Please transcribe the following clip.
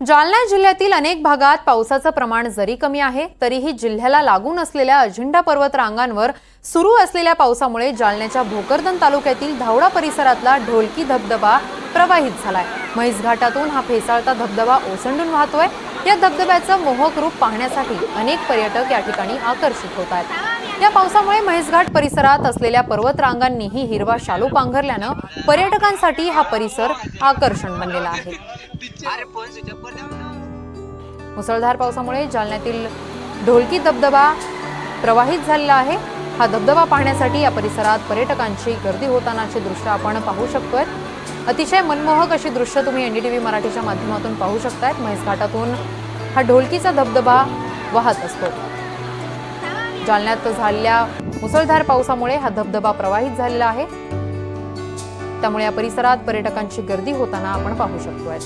जालना जिल्ह्यातील अनेक भागात पावसाचं प्रमाण जरी कमी आहे तरीही जिल्ह्याला लागून असलेल्या अजिंठा पर्वत रांगांवर सुरू असलेल्या पावसामुळे जालन्याच्या भोकरदन तालुक्यातील धावडा परिसरातला ढोलकी धबधबा प्रवाहित झालाय. म्हैस घाटातून हा फेसाळता धबधबा ओसंडून वाहतोय. या धबधब्याचं मोहक रूप पाहण्यासाठी अनेक पर्यटक या ठिकाणी आकर्षित होत आहेत. या पावसामुळे म्हैसघाट परिसरात असलेल्या पर्वतरांगांनीही हिरवा शालू पांघरल्यानं पर्यटकांसाठी हा परिसर आकर्षण बनलेला आहे. मुसळधार पावसामुळे जालन्यातील ढोलकी धबधबा प्रवाहित झालेला आहे. हा धबधबा पाहण्यासाठी या परिसरात पर्यटकांची गर्दी होतानाची दृश्य आपण पाहू शकतोय. अतिशय मनमोहक अशी दृश्य तुम्ही एन डी टी व्ही मराठीच्या माध्यमातून पाहू शकतायत. म्हैस हा ढोलकीचा धबधबा वाहत असतो. जालन्यात झालेल्या मुसळधार पावसामुळे हा धबधबा प्रवाहित झालेला आहे. त्यामुळे या परिसरात पर्यटकांची गर्दी होताना आपण पाहू शकतोय.